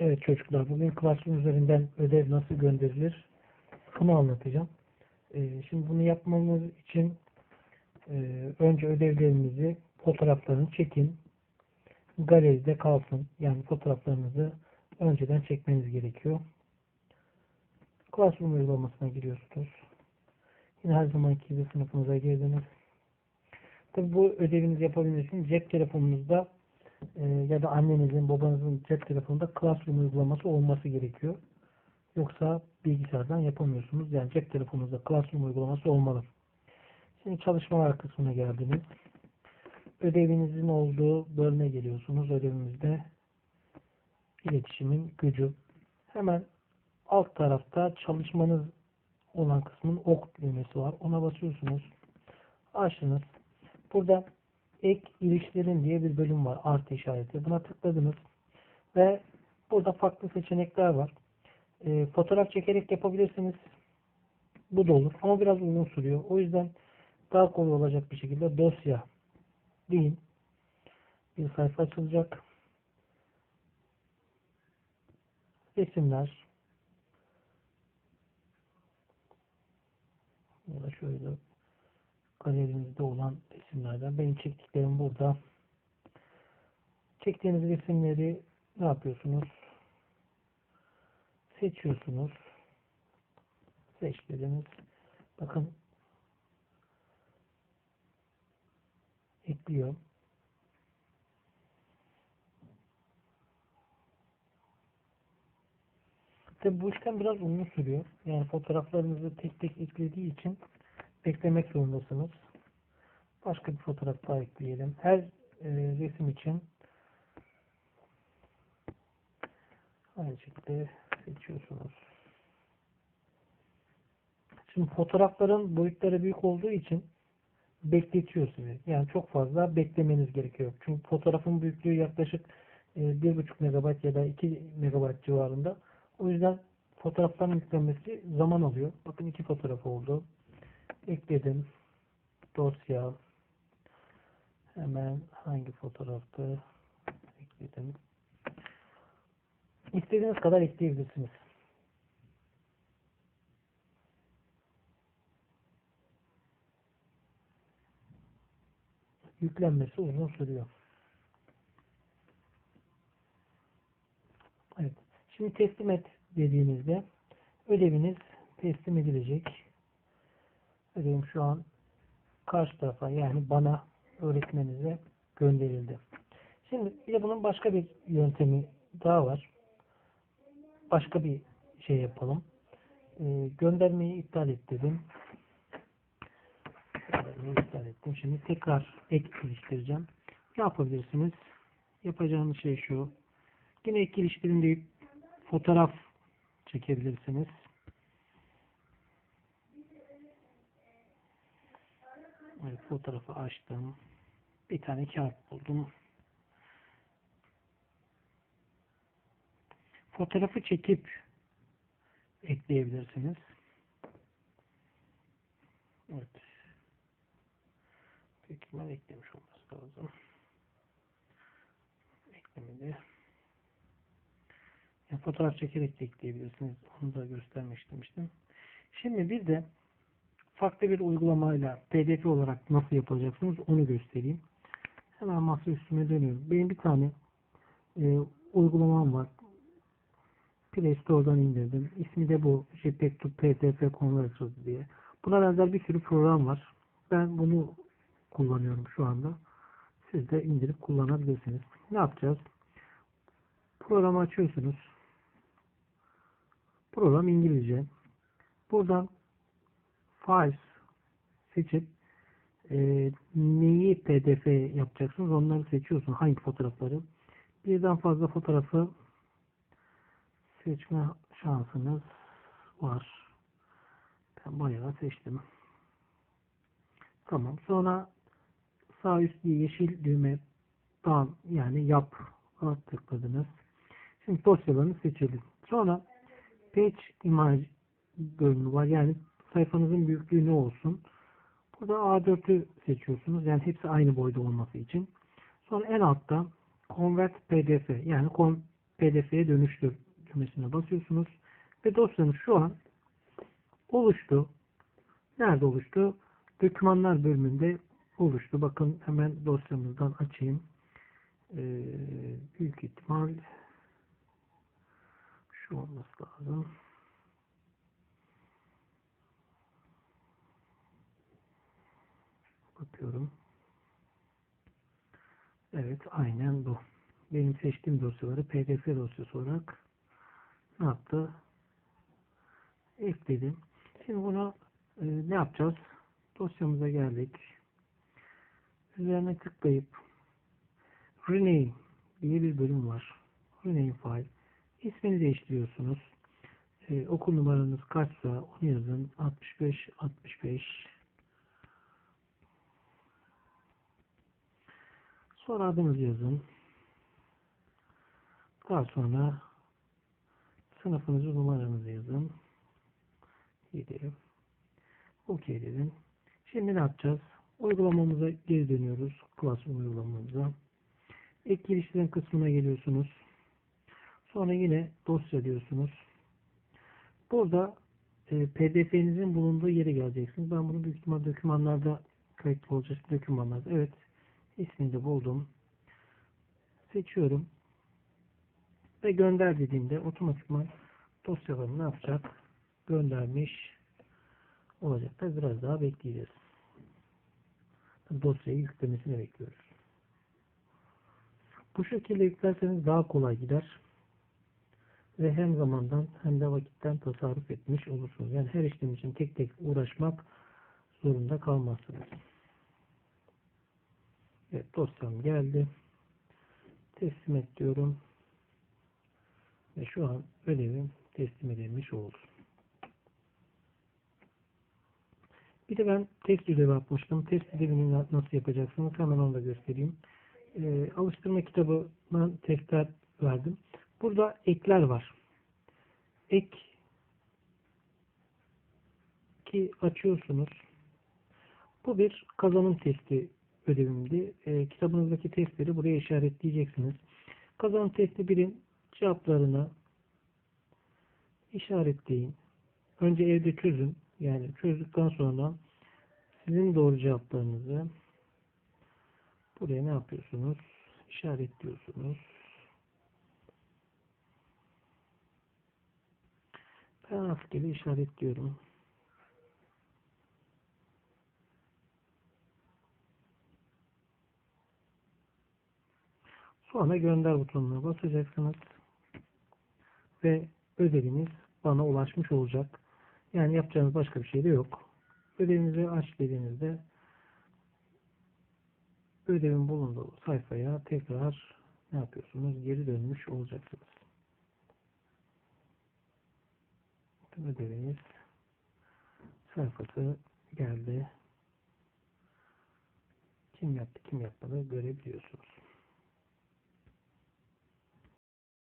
Evet çocuklar bugün Classroom üzerinden ödev nasıl gönderilir bunu anlatacağım. Ee, şimdi bunu yapmamız için e, önce ödevlerinizi fotoğraflarını çekin. Galeride kalsın. Yani fotoğraflarınızı önceden çekmeniz gerekiyor. Classroom uygulamasına giriyorsunuz. Yine her zamanki gibi sınıfınıza girdiniz. Tabi bu ödevinizi yapabilmeniz için cep telefonunuzda e, ya da annenizin, babanızın cep telefonunda Classroom uygulaması olması gerekiyor. Yoksa bilgisayardan yapamıyorsunuz. Yani cep telefonunuzda Classroom uygulaması olmalı. Şimdi çalışmalar kısmına geldiniz. Ödevinizin olduğu bölüme geliyorsunuz. Ödevimizde iletişimin gücü. Hemen alt tarafta çalışmanız olan kısmın ok düğmesi var. Ona basıyorsunuz. Açtınız. Burada ek ilişkilerin diye bir bölüm var. Artı işareti. Buna tıkladınız. Ve burada farklı seçenekler var. E, fotoğraf çekerek yapabilirsiniz. Bu da olur. Ama biraz uzun sürüyor. O yüzden daha kolay olacak bir şekilde dosya deyin. Bir sayfa açılacak. Resimler. Ya da şöyle galerimizde olan resimlerden. Benim çektiklerim burada. Çektiğiniz resimleri ne yapıyorsunuz? Seçiyorsunuz. Seçtiğiniz. Bakın ekliyor. Tabi bu işlem biraz uzun sürüyor. Yani fotoğraflarınızı tek tek eklediği için beklemek zorundasınız. Başka bir fotoğraf daha ekleyelim. Her e, resim için aynı şekilde seçiyorsunuz. Şimdi fotoğrafların boyutları büyük olduğu için bekletiyor sizi. Yani çok fazla beklemeniz gerekiyor. Çünkü fotoğrafın büyüklüğü yaklaşık e, 1.5 MB ya da 2 MB civarında. O yüzden fotoğrafların yüklenmesi zaman alıyor. Bakın iki fotoğraf oldu. Ekledim. Dosya. Hemen hangi fotoğraftı? Ekledim. İstediğiniz kadar ekleyebilirsiniz. Yüklenmesi uzun sürüyor. Evet. Şimdi teslim et dediğinizde ödeviniz teslim edilecek. Ödevim şu an karşı tarafa yani bana öğretmenize gönderildi. Şimdi bir de bunun başka bir yöntemi daha var. Başka bir şey yapalım. Ee, göndermeyi iptal et dedim. Göndermeyi iptal ettim. Şimdi tekrar ek geliştireceğim. Ne yapabilirsiniz? Yapacağınız şey şu. Yine ek geliştirin deyip fotoğraf çekebilirsiniz. Evet, fotoğrafı açtım. Bir tane kağıt buldum. Fotoğrafı çekip ekleyebilirsiniz. Evet. Büyük ihtimal eklemiş olması lazım. Eklemedi. Yani fotoğraf çekerek de ekleyebilirsiniz. Onu da göstermek istemiştim. Şimdi bir de farklı bir uygulamayla pdf olarak nasıl yapacaksınız onu göstereyim. Hemen masa üstüme dönüyorum. Benim bir tane e, uygulamam var. Play Store'dan indirdim. İsmi de bu. JPEG to PDF Converter diye. Buna benzer bir sürü program var. Ben bunu kullanıyorum şu anda. Siz de indirip kullanabilirsiniz. Ne yapacağız? Programı açıyorsunuz. Program İngilizce. Buradan Files seçip e, neyi pdf yapacaksınız onları seçiyorsunuz. Hangi fotoğrafları. Birden fazla fotoğrafı seçme şansınız var. Ben bayağı seçtim. Tamam. Sonra sağ üstte yeşil düğme tam yani yap tıkladınız. Şimdi dosyalarını seçelim. Sonra page image bölümü var. Yani sayfanızın büyüklüğü ne olsun? Burada A4'ü seçiyorsunuz. Yani hepsi aynı boyda olması için. Sonra en altta convert pdf yani PDF'ye dönüştür düğmesine basıyorsunuz. Ve dosyanız şu an oluştu. Nerede oluştu? Dokümanlar bölümünde oluştu. Bakın hemen dosyamızdan açayım. Ee, büyük ihtimal şu olması lazım. Bakıyorum. Evet aynen bu. Benim seçtiğim dosyaları pdf dosyası olarak ne yaptı? Ekledim. Şimdi bunu e, ne yapacağız? Dosyamıza geldik. Üzerine tıklayıp rename diye bir bölüm var. Rename file. İsmini değiştiriyorsunuz. E, okul numaranız kaçsa onu yazın. 65 65 Sonra adınızı yazın. Daha sonra sınıfınızı numaranızı yazın. 7. OK dedim. Şimdi ne yapacağız? Uygulamamıza geri dönüyoruz. Classroom uygulamamıza. Ek girişlerin kısmına geliyorsunuz. Sonra yine dosya diyorsunuz. Burada e, pdf'nizin bulunduğu yere geleceksiniz. Ben bunu büyük ihtimal dokümanlarda kayıtlı olacak. Dokümanlarda. Evet. İsmini buldum. Seçiyorum. Ve gönder dediğimde otomatikman dosyalarını ne yapacak? Göndermiş olacak da biraz daha bekleyeceğiz. Dosyayı yüklemesini bekliyoruz. Bu şekilde yüklerseniz daha kolay gider. Ve hem zamandan hem de vakitten tasarruf etmiş olursunuz. Yani her işlem için tek tek uğraşmak zorunda kalmazsınız. Evet dosyam geldi. Teslim et diyorum. Ve şu an ödevim teslim edilmiş oldu. Bir de ben test ödevi atmıştım. Test ödevini nasıl yapacaksınız? Hemen onu da göstereyim. Ee, alıştırma kitabından testler verdim. Burada ekler var. Ek ki açıyorsunuz. Bu bir kazanım testi ödevimdi. E, kitabınızdaki testleri buraya işaretleyeceksiniz. Kazanım testi 1'in cevaplarını işaretleyin. Önce evde çözün. Yani çözdükten sonra sizin doğru cevaplarınızı buraya ne yapıyorsunuz? İşaretliyorsunuz. Ben rastgele işaretliyorum. Sonra gönder butonuna basacaksınız. Ve ödeviniz bana ulaşmış olacak. Yani yapacağınız başka bir şey de yok. Ödevinizi aç dediğinizde ödevin bulunduğu sayfaya tekrar ne yapıyorsunuz? Geri dönmüş olacaksınız. Ödeviniz sayfası geldi. Kim yaptı, kim yapmadı görebiliyorsunuz.